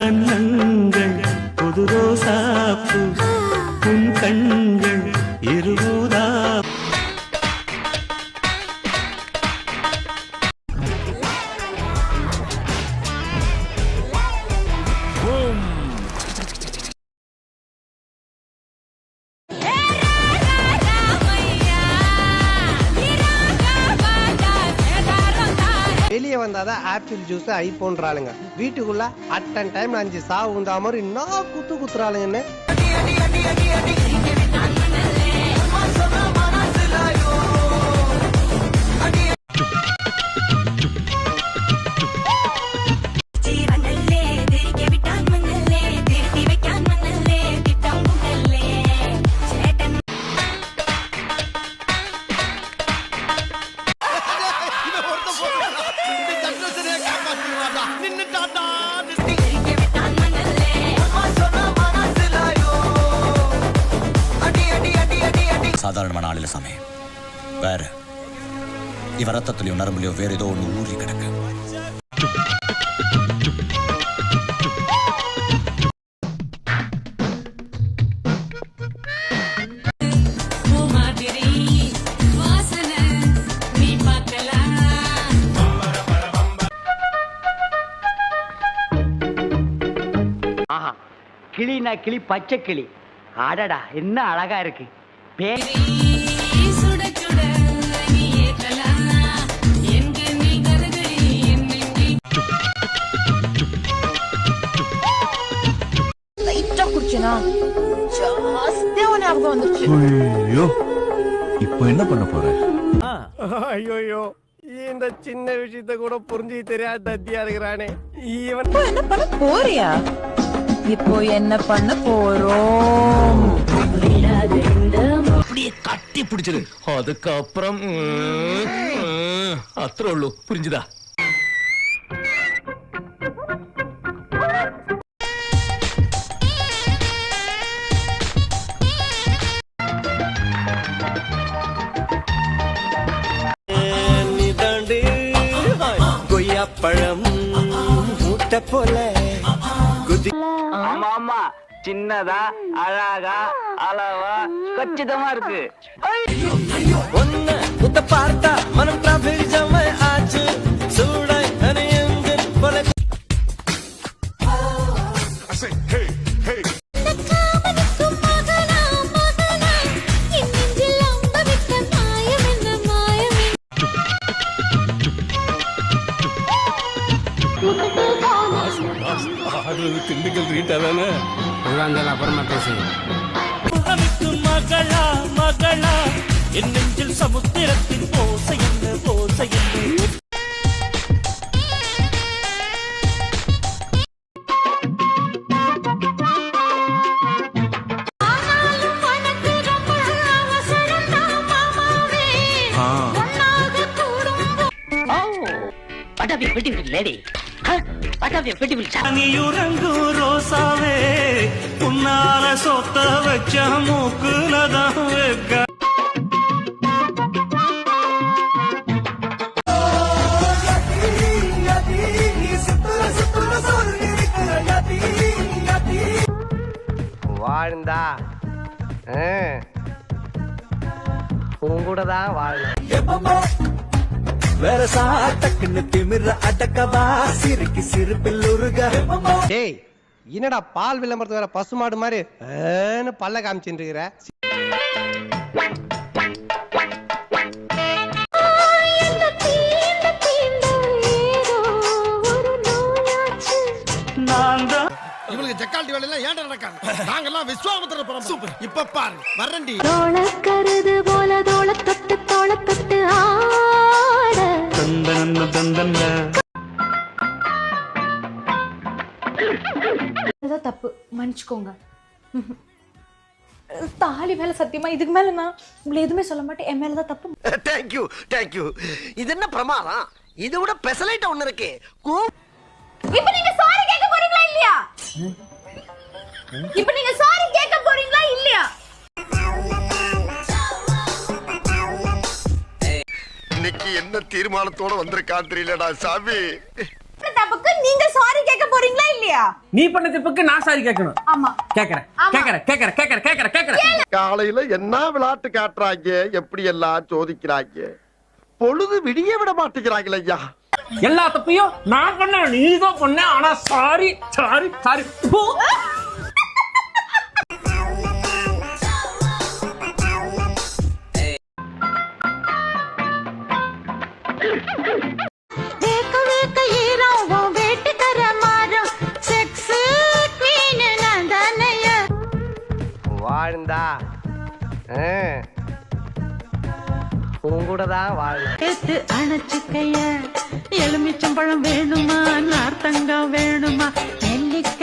கண்ணங்கள் புது ரோசா இருந்தாதான் வந்தாதான் ஆப்பிள் ஜூஸ் ஐபோன்றாளுங்க வீட்டுக்குள்ள அட்டன் டைம் அஞ்சு சாவு உண்டா மாதிரி நான் குத்து குத்துறாளுங்கன்னு. சாதாரணமான ஆள் இல்ல சாமி. வேற. இவ ரத்தத்திலயும் நரம்புலயும் வேற ஏதோ ஒன்று ஊறி கிடக்கு. கிளினா கிளி பச்சை கிளி. அடடா என்ன அழகா இருக்கு. ஐயோ இப்போ என்ன பண்ண போற? ஐயோ இந்த சின்ன விஷயத்த கூட புரிஞ்சு தெரியாத தத்தியா இருக்கிறானே. இவன் என்ன பண்ண போறியா? இப்போ என்ன பண்ண போறோம்? அப்படியே கட்டி பிடிச்சிரு அதுக்கப்புறம் அத்தே உള്ളு புரிஞ்சுதா? பழம் மூட்டை போல குதி ஆமா ஆமா. சின்னதா அழகா அளவா கச்சிதமா இருக்கு. ஒன்ன முத்த பார்த்தா மனம் பிரபஞ்சம் ஆச்சு. சூடாய் அணையுங்க போல மகளா மகளா என் நெஞ்சில் சமுத்திரத்தின் ஓசை என்ன ஓசை என்ன? பட்டாபி பெட்டி லேடி. பட்டாபி பெட்டி நீயுறங்கு ரோசாவே உன்னால சொத்த வச்ச மூக்குலதான் வைக்க. வாழ்ந்தா. உன் கூட தான் வாழணும் வேற சாட்டக்குன்னு திமிர அடக்கவா? சிரிக்கு சிரிப்பில் உருக. டேய் என்னடா பால் விளம்பரத்து வேற பசுமாடு மாதிரி பல்ல காமிச்சுட்டு இருக்கிற? இவளுக்கு ஜக்கால்டி வேலை எல்லாம் ஏன்டா நடக்காது? நாங்கெல்லாம் விஸ்வாமத்திர படம் சூப்பர். இப்ப பாரு வரண்டி கருது போல தோள தொட்டு தோள தொட்டு ஆட அதான் தப்பு. மன்னிச்சுக்கோங்க. தாலி மேல சத்தியமா இதுக்கு மேல நான் உங்களை எதுவுமே சொல்ல மாட்டேன். என் மேலதான் தப்பு. தேங்க்யூ தேங்க்யூ இது என்ன பிரமாதம்? இதை விட பெசலைட் ஒண்ணு இருக்கு. இப்ப நீங்க சாரி கேட்க போறீங்களா இல்லையா? இப்ப நீங்க சாரி என்ன தீர்மானத்தோட வந்திருக்கான் தெரியலடா சாமி. தப்புக்கு நீங்க சாரி கேட்க போறீங்களா இல்லையா? நீ பண்ண தப்புக்கு நான் சாரி கேட்கணும். ஆமா. கேக்குறேன் ஆமா. கேக்குறேன் கேக்குறேன் கேக்குறேன் கேக்குறேன் கேக்குறேன் காலையில என்ன விளையாட்டு காட்டுறாங்க எப்படி எல்லாம் சோதிக்கிறாங்க? பொழுது விடிய விட மாட்டேங்கிறாங்களே ஐயா. எல்லா தப்பையும் நான் பண்ண நீ தான் பண்ண ஆனா சாரி சாரி சாரி வாழ்ந்தா. உன் கூட தான் வாழணும் அணைச்சுக்கைய எலுமிச்சம்பழம் வேணுமா? நார்த்தங்கம் வேணுமா? நெல்லிக்க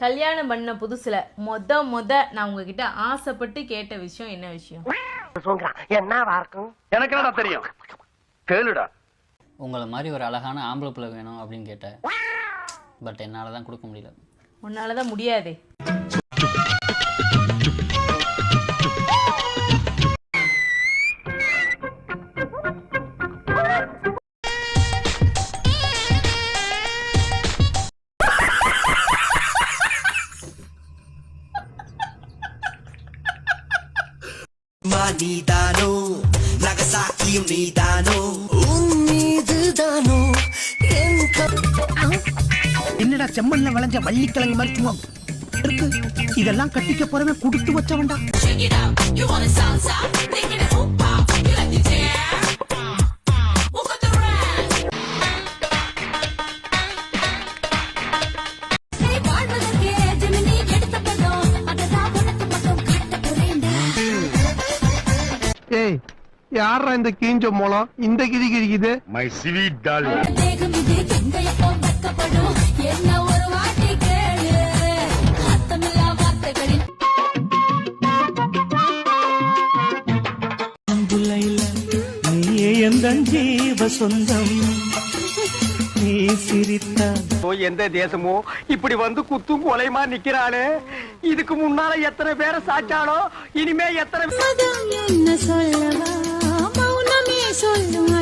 கல்யாணம் பண்ண புதுசுல மொத மொத நான் உங்ககிட்ட ஆசைப்பட்டு கேட்ட விஷயம் என்ன விஷயம்? எனக்கு என்னடா தெரியும்? கேளுடா. உங்களை மாதிரி ஒரு அழகான ஆம்பளை பிள்ளை வேணும் அப்படின்னு கேட்டேன். பட் என்னால் தான் கொடுக்க முடியல. உன்னாலதான் முடியாதே. நீதானோ உன் மீதுதானோ என் என்னடா செம்மண்ல விளைஞ்ச வள்ளிக்கிழங்கு மருத்துவம் இருக்கு. இதெல்லாம் கட்டிக்க போறவன் கொடுத்து வச்சவன்டா. யாரா இந்த கீஞ்ச மூலம்? இந்த கிதி கிழிக்குது மை ஸ்வீட் டால் ஜீவ சொந்தம்? நீ சிரித்த? எந்த தேசமோ? இப்படி வந்து குத்தும் கொலைமா நிக்கிறாளே? இதுக்கு முன்னால எத்தனை பேரை சாச்சாலோ இனிமே எத்தனை என்ன சொல்லவா? 笑一个